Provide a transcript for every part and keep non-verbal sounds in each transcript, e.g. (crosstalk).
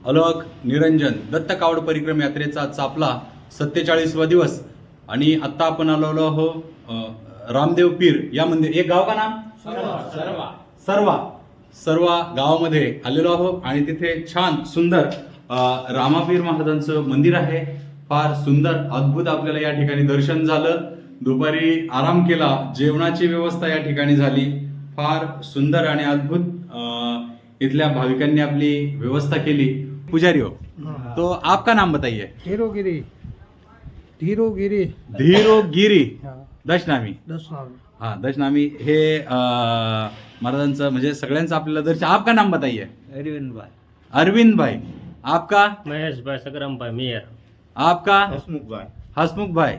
अलक निरंजन दत्त कावड परिक्रम यात्रेचा चापला सत्तेचाळीसवा दिवस. आणि आत्ता आपण आलेलो आहो रामदेव पीर. या मंदिर एक गाव का नाम? सर्वा सर्वा. गावामध्ये आलेलो आहो आणि तिथे छान सुंदर रामापीर महाराजांचं मंदिर आहे. फार सुंदर अद्भुत आपल्याला या ठिकाणी दर्शन झालं. दुपारी आराम केला जेवणाची व्यवस्था या ठिकाणी झाली. फार सुंदर आणि अद्भुत इथल्या भाविकांनी आपली व्यवस्था केली. पुजारी हो। तो आपका नाम बताइए। धीरोगिरी धीरोगिरी। धीरो गिरी हा, दशनामी। दस नाव हा दशनामी हे अ, महाराजांचं म्हणजे सगळ्यांचं आपल्याला दर्शन आपका नाम बताइए। अरविंद भाई। अरविंद भाई आपका? महेश भाई सकरम भाई मेयर। आपका? हसमुख भाई। हसमुख भाई।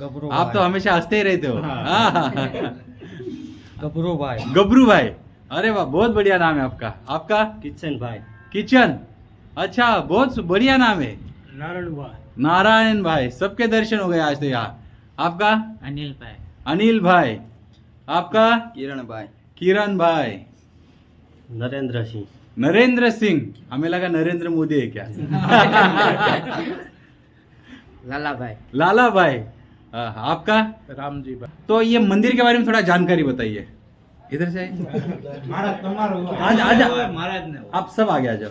गबरू आप तो हमेशा हंसते ही रहते हो हाँ। हाँ, हाँ, हाँ। गबरू भाई। गबरू भाई। अरे वाह बहुत बढ़िया नाम है आपका। आपका? किचन भाई। किचन। अच्छा बहुत बढ़िया नाम है। नारायण भाई। नारायण भाई सबके दर्शन हो गए आज तो यहाँ। आपका? अनिल भाई। अनिल भाई। आपका? किरण भाई। किरण भाई। नरेंद्र सिंह। नरेंद्र सिंह। हमें लगा नरेंद्र मोदी है क्या? लाला भाई। लाला भाई। हाँ, आपका? राम जी भाई। तो ये मंदिर के बारे में थोड़ा जानकारी बताइए। इधर से? (laughs) आज आज महाराज ने आप सब आगे आ जाओ।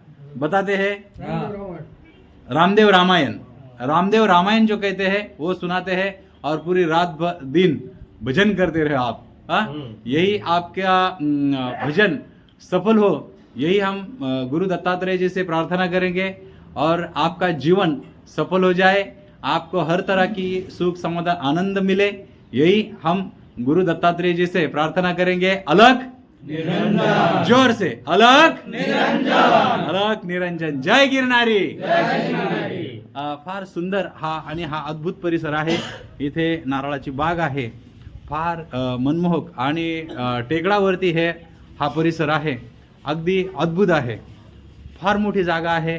बताते हैं। रामदेव रामायण। रामदेव रामायण। जो कहते हैं वो सुनाते हैं और पूरी रात दिन भजन करते रहे आप। हाँ? हम्म। यही आपका भजन सफल हो यही हम गुरु दत्तात्रेय जी से प्रार्थना करेंगे और आपका जीवन सफल हो जाए आपको हर तरह की सुख समाधान आनंद मिले यही हम गुरु दत्तात्रेय जी से प्रार्थना करेंगे। अलग जोर से। अलग अलग निरंजन। जय गिरनारी। अ, फार सुंदर हा आणि हा अद्भुत परिसर आहे. इथे नारळाची बाग आहे. फार मनमोहक आणि टेकडावरती हे हा परिसर आहे. अगदी अद्भुत आहे. फार मोठी जागा आहे.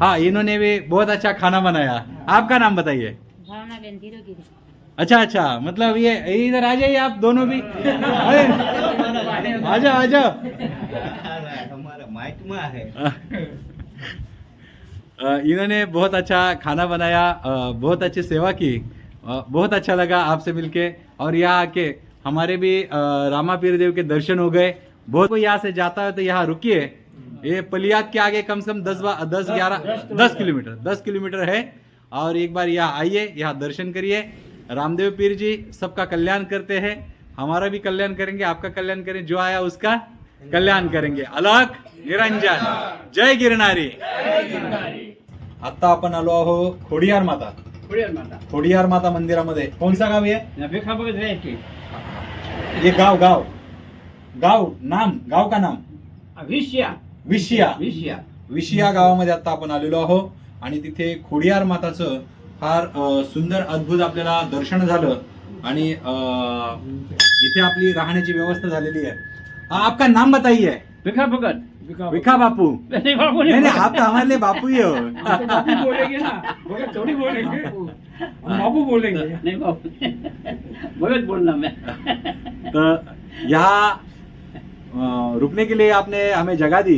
हाँ. इन्होंने भी बहुत अच्छा खाना बनाया. आपका नाम बताइए। भावना बेन अच्छा अच्छा मतलब ये इधर आ जाइए आप दोनों भी। अरे, आ जाओ आ जाओ। है। इन्होंने बहुत अच्छा खाना बनाया बहुत अच्छी सेवा की बहुत अच्छा लगा आपसे मिलके। और यहाँ आके हमारे भी रामा पीर देव के दर्शन हो गए। बहुत कोई यहाँ से जाता है तो यहाँ रुकिए। ये पलियाद के आगे कम से कम दस बा- दस ग्यारह दस किलोमीटर दस किलोमीटर है। और एक बार यहाँ आइए यहाँ दर्शन करिए। रामदेव पीर जी सबका कल्याण करते हैं हमारा भी कल्याण करेंगे आपका कल्याण करें जो आया उसका कल्याण करेंगे। अलग निरंजन। जय गिरनारी। आता आपण आलो आहो खोडियार माता। खोडियार माता। मंदिरामध्ये. कोणसा गाव आहे? ये गाव गाव. गाव नाम गाव का नाम? विषया. विशिया विषया. विशिया गावामध्ये आता आपण आलेलो आहो आणि तिथे खोडियार माताचं फार सुंदर अद्भुत आपल्याला दर्शन झालं. आणि इथे आपली राहण्याची व्यवस्था झालेली आहे. आपका नाम बताइए? विखा भगत विखा बापू. नहीं बापू आप तो हमारे लिए बापू ही हो। ना। भगत थोड़ी बोलेंगे। बापू। बोलेंगे। नहीं बापू भगत बोलना मैं। तो यहाँ रुकने के लिए आपने हमें जगह दी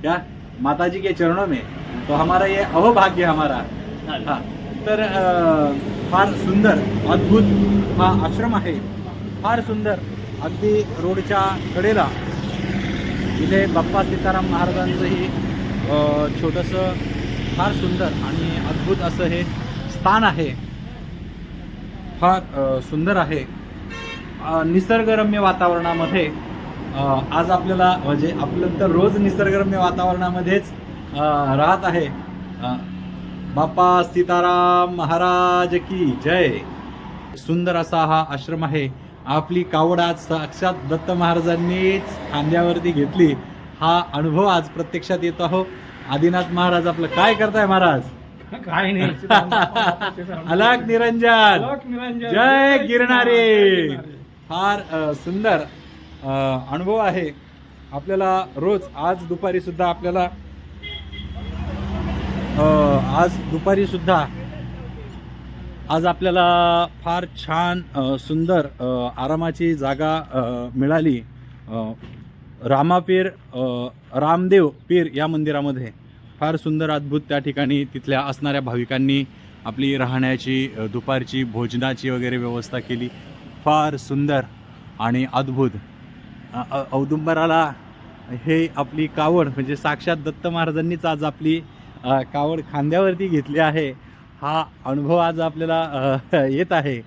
क्या? माताजी के चरणों में। तो हमारा ये अहोभाग्य हमारा। हाँ। तर फार सुंदर अद्भुत हा आश्रम आहे. फार सुंदर अगदी रोडच्या कडेला. इथे बाप्पा सीताराम महाराजांचंही छोटंसं फार सुंदर आणि अद्भुत असं हे स्थान आहे. फार सुंदर आहे. निसर्गरम्य वातावरणामध्ये आज आपल्याला म्हणजे आपलं तर रोज निसर्गरम्य वातावरणामध्येच राहत आहे. अ, बाप्पा सीताराम महाराज की जय. सुंदर असा हा आश्रम आहे. आपली कावड आज साक्षात दत्त महाराजांनीच खांद्यावरती घेतली. हा अनुभव आज प्रत्यक्षात येत आहो. आदिनाथ महाराज आपलं काय करताय महाराज? काय नाही. (laughs) अलग निरंजन. जय गिरणारे. फार सुंदर अनुभव आहे. आपल्याला रोज आज दुपारी सुद्धा आपल्याला आज दुपारी सुद्धा आज आपल्याला फार छान सुंदर आरामाची जागा मिळाली. रामापीर रामदेव पीर या मंदिरामध्ये. फार सुंदर अद्भुत त्या ठिकाणी तिथल्या असणाऱ्या भाविकांनी आपली राहण्याची दुपारची भोजनाची वगैरे व्यवस्था केली. फार सुंदर आणि अद्भुत. औदुंबराला हे आपली कावड म्हणजे साक्षात दत्त महाराजांनीच आज आपली कावड खांद्यावरती घेतली आहे. हा अनुभव आज आपल्याला येत आहे.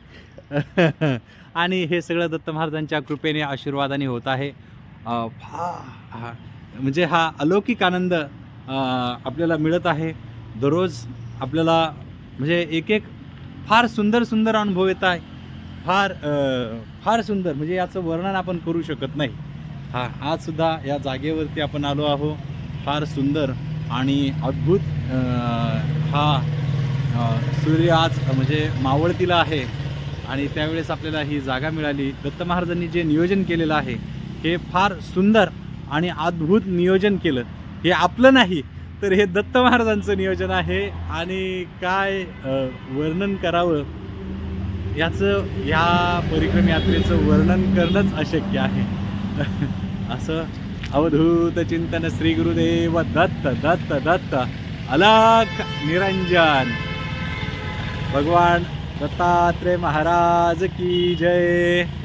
(laughs) आणि हे सगळं दत्त महाराजांच्या कृपेने आशीर्वादाने होत आहे. फा- हा- म्हणजे हा अलौकिक आनंद आपल्याला मिळत आहे. दररोज आपल्याला म्हणजे एक एक फार सुंदर सुंदर अनुभव येत आहे. फार फार सुंदर म्हणजे याचं वर्णन आपण करू शकत नाही. हा आज सुद्धा या जागेवरती आपण आलो आहो फार सुंदर. आणि अद्भुत हा सूर्य आज म्हणजे मावळतीला आहे. आणि त्यावेळेस आपल्याला ही जागा मिळाली. दत्त महाराजांनी जे नियोजन केलेलं आहे हे फार सुंदर आणि अद्भुत नियोजन केलं. हे आपलं नाही तर हे दत्त महाराजांचं नियोजन आहे. आणि काय वर्णन करावं याचं या परिक्रम यात्रेचं वर्णन करणंच अशक्य आहे. (laughs) असं अवधूत चिंतन श्री गुरुदेव दत्त दत्त दत्त अलख निरंजन। भगवान दत्तात्रेय महाराज की जय।